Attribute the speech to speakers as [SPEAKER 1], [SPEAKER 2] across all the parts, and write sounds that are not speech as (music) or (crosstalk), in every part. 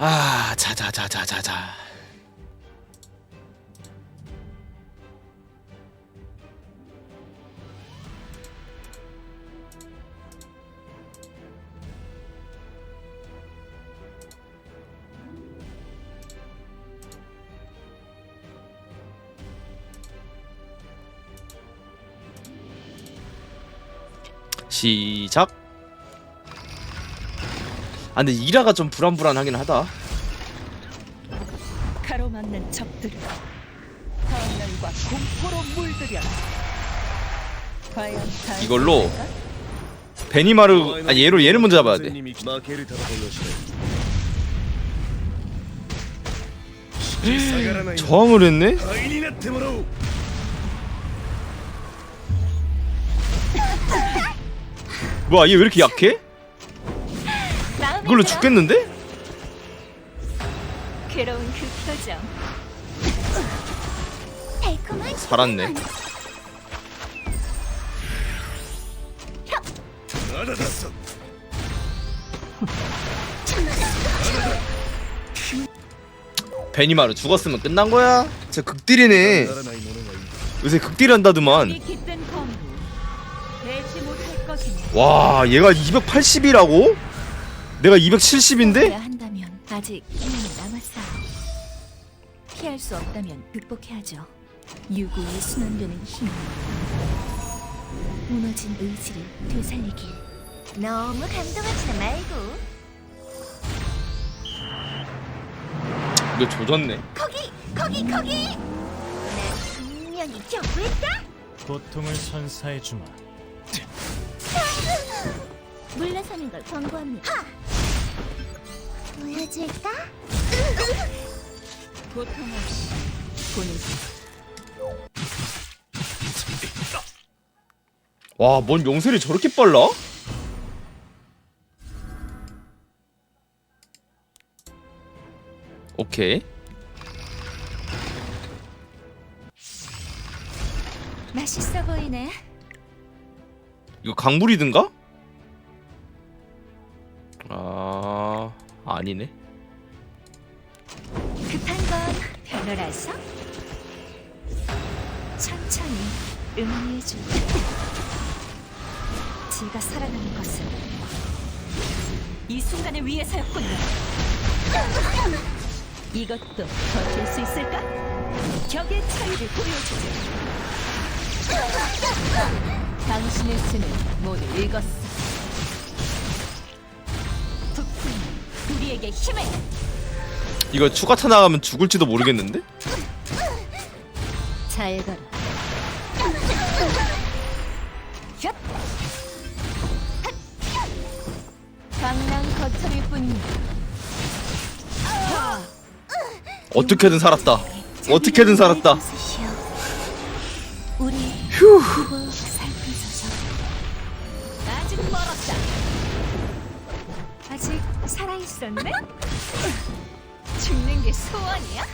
[SPEAKER 1] 아, 자자자자자자. 시작. 아 근데 이라가 좀 불안불안하긴 하다.
[SPEAKER 2] 가로막는 적들을 화면과 공포로 물들여라. 과연 다
[SPEAKER 1] 이걸로 베니마르 아 얘로 얘를 먼저 잡아야 돼.
[SPEAKER 3] 負ける戦いをしない下がらないの
[SPEAKER 1] 저항을 했네?
[SPEAKER 3] 灰になってもらおう
[SPEAKER 1] 뭐야 얘 왜 이렇게 약해? 이걸로 죽겠는데?
[SPEAKER 2] 괴로운 그 표정.
[SPEAKER 1] 살았네. 베니마루 죽었으면 끝난 거야? 진짜 극딜이네. 요새 극딜 한다더만. 와 얘가 280이라고? 내가 270인데?
[SPEAKER 4] 해야 한다면 아직 희망이 남았어요. 피할 수 없다면 극복해야죠. 유구에 순환되는 힘. 무너진 의지를 되살리길. 너무 감동하지 말고.
[SPEAKER 1] 이거 조졌네.
[SPEAKER 4] 거기, 거기, 거기. 나 분명히 경고했다.
[SPEAKER 5] 고통을 선사해 주마.
[SPEAKER 4] 물러서는 걸 권고합니다. 보여줄까?
[SPEAKER 2] 고통 없이 본인
[SPEAKER 1] 와, 뭔 용셀이 저렇게 빨라? 오케이.
[SPEAKER 4] 맛있어 보이네.
[SPEAKER 1] 이거 강불이든가? 아니네.
[SPEAKER 4] 급한 건 별로라서 천천히 응원해줄 제가 살아가는 것은
[SPEAKER 2] 이 순간을 위해서였군요. 이것도 버틸 수 있을까? 격의 차이를 보여주지. 당신의 수는 모두 읽었어. 우리에게 힘을!
[SPEAKER 1] 이거 추가 타 나가면 죽을지도 모르겠는데?
[SPEAKER 4] 잘 가라!
[SPEAKER 2] 강남 거점일.
[SPEAKER 1] 어떻게든 살았다. 어떻게든 살았다.
[SPEAKER 4] 우리
[SPEAKER 1] 휴.
[SPEAKER 4] 있었네?
[SPEAKER 2] 죽는 게 소원이야?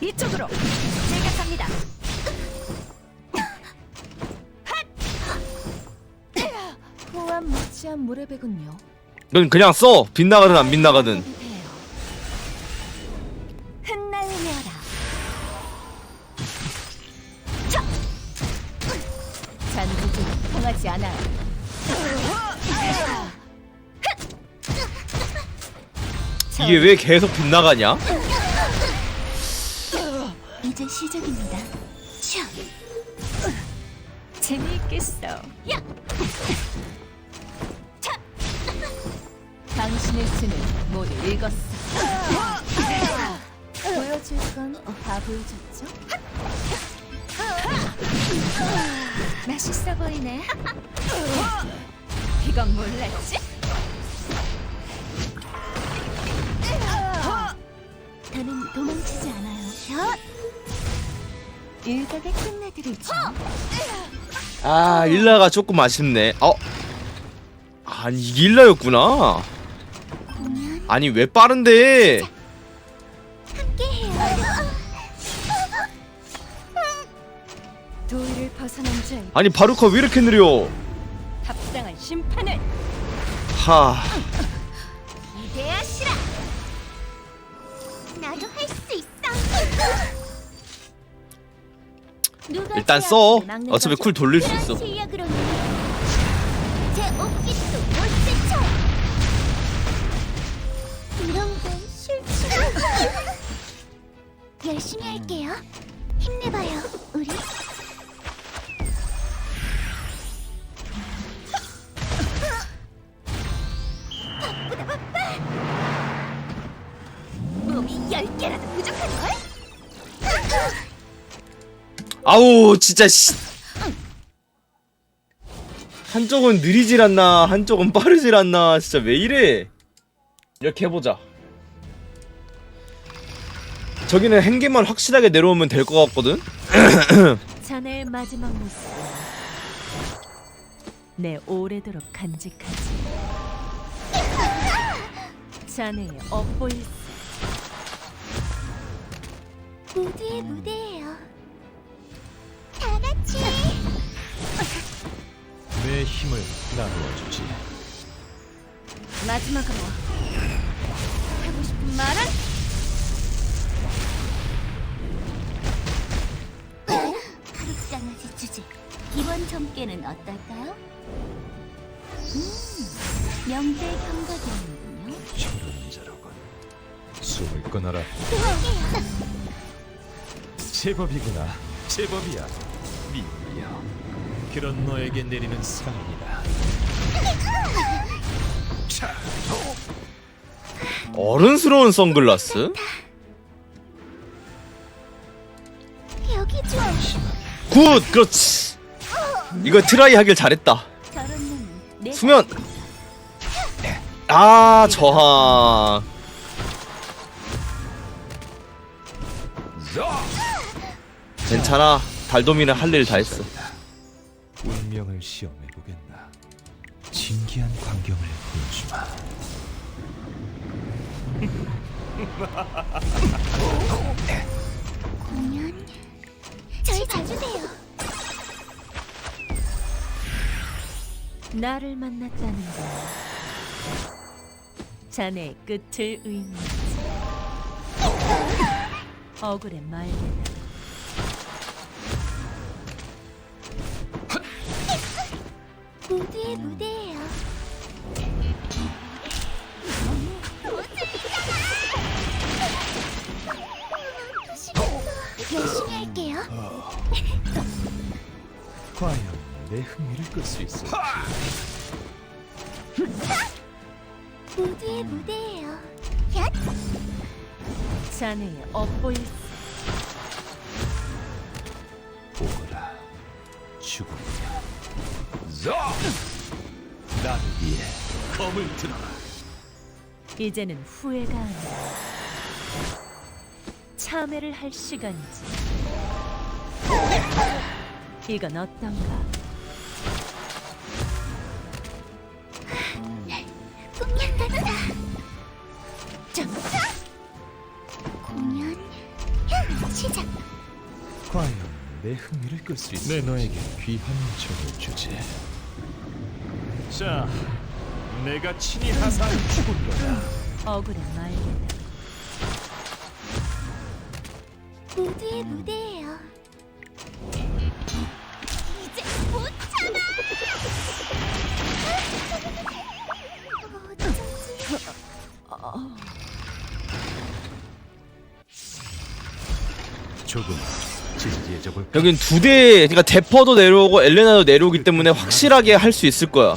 [SPEAKER 2] 이쪽으로 제가 갑니다.
[SPEAKER 4] 호암 못지한 모래배군요
[SPEAKER 1] 넌 그냥 써. 빗나가든 안 빗나가든. 이게 왜 계속 빗나가냐?
[SPEAKER 4] 이제 시작입니다 샤
[SPEAKER 2] 재미있겠어. 야! 당신의 수는 모두 읽었어.
[SPEAKER 4] 보여줄 건다 보여줬죠? 맛있어 보이네
[SPEAKER 2] 이건 몰랐지?
[SPEAKER 4] 도망치지 않아요. 샷 일각에 끝내드리죠.
[SPEAKER 1] 아, 일라가 조금 아쉽네. 어, 아니 이길라였구나. 아니 왜 빠른데?
[SPEAKER 4] 도의를 벗어난 자의
[SPEAKER 1] 아니 바루카 왜 이렇게 느려?
[SPEAKER 4] 합당한 심판을.
[SPEAKER 1] 하 일단 제써 어차피? 쿨 돌릴 수 있어.
[SPEAKER 6] 이런 건 싫지. (laughs) 열심히 할게요. 힘내봐요, 우리.
[SPEAKER 1] 아우 진짜 씨. 한쪽은 느리질 않나 한쪽은 빠르질 않나 진짜 왜 이래? 이렇게 해보자. 저기는 행계만 확실하게 내려오면 될 것 같거든? (clears throat)
[SPEAKER 4] 자네의 마지막 모습. 내 오래도록 간직하지. 자네의 업보일세
[SPEAKER 6] 모두의 무대
[SPEAKER 7] 내 힘을 나누어 주지.
[SPEAKER 4] 마지막으로 하고 싶은 말은
[SPEAKER 6] 하루 강아지 주제. 이번 점괘는 어떨까요? 음, 명제 경각이었는군요.
[SPEAKER 7] 저런 자로군. 숨을 끊어라. 제법이구나. 제법이야. 미우야. 그런 너에게 내리는 상이다.
[SPEAKER 1] 어른스러운 선글라스?
[SPEAKER 6] 여기 좀.
[SPEAKER 1] 굿 그렇지. 이거 트라이 하길 잘했다.
[SPEAKER 6] 저런 눈은 내
[SPEAKER 1] 수면. 아 저항. 괜찮아. 달도미는 할 일 다 했어
[SPEAKER 7] 운명을 시험해 보겠나. 신기한 광경을 보여주마.
[SPEAKER 6] 공연. 절 봐주세요.
[SPEAKER 4] 나를 만났다는 건 자네의 끝을 의미하지 억울해 말게나
[SPEAKER 6] 모두의 무대예요. 열심히 할게요.
[SPEAKER 7] 과연 내 흥미를 끌 수 있을지.
[SPEAKER 6] 모두의 무대예요. 얏!
[SPEAKER 4] 자네의 업보일세
[SPEAKER 7] 나를 위해 검을 들어라.
[SPEAKER 4] 이제는 후회가 아니라 참회를 할 시간이지. 이건 어떤가?
[SPEAKER 6] 점차. 공연 시작.
[SPEAKER 7] 과연 내 흥미를 끌 수 있을지. 내 너에게 귀한 정을 주지. 자, 내가 친히 하사한 죽은 거다.
[SPEAKER 4] 억울해 말게나
[SPEAKER 6] 모두의 무대예요. 이제 못 참아.
[SPEAKER 7] 조금 진지해져 볼까?
[SPEAKER 1] 여긴 두 대 그러니까 데퍼도 내려오고 엘레나도 내려오기 때문에 확실하게 할 수 있을 거야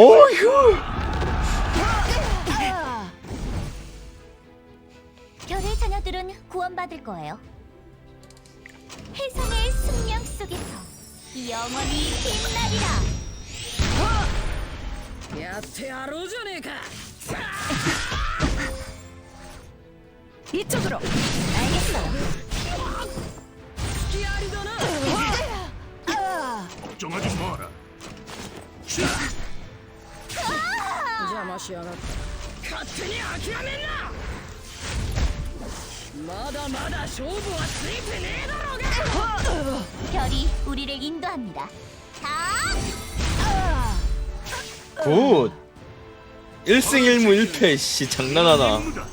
[SPEAKER 1] 어휴.
[SPEAKER 6] 별의 자녀들은 구원받을 거예요. 해성의 숙명 속에서 영원히 빛나리라.
[SPEAKER 2] 이쪽으로.
[SPEAKER 6] 알겠어요.
[SPEAKER 8] 어.
[SPEAKER 5] 걱정하지 마라.
[SPEAKER 8] 邪魔しやがって勝手に諦めんなまだまだ勝負はついてねえだろうが
[SPEAKER 6] 별이 우리를 인도합니다. 다
[SPEAKER 1] 굿. 1승 1무 1패 씨 장난하나.
[SPEAKER 5] 임무다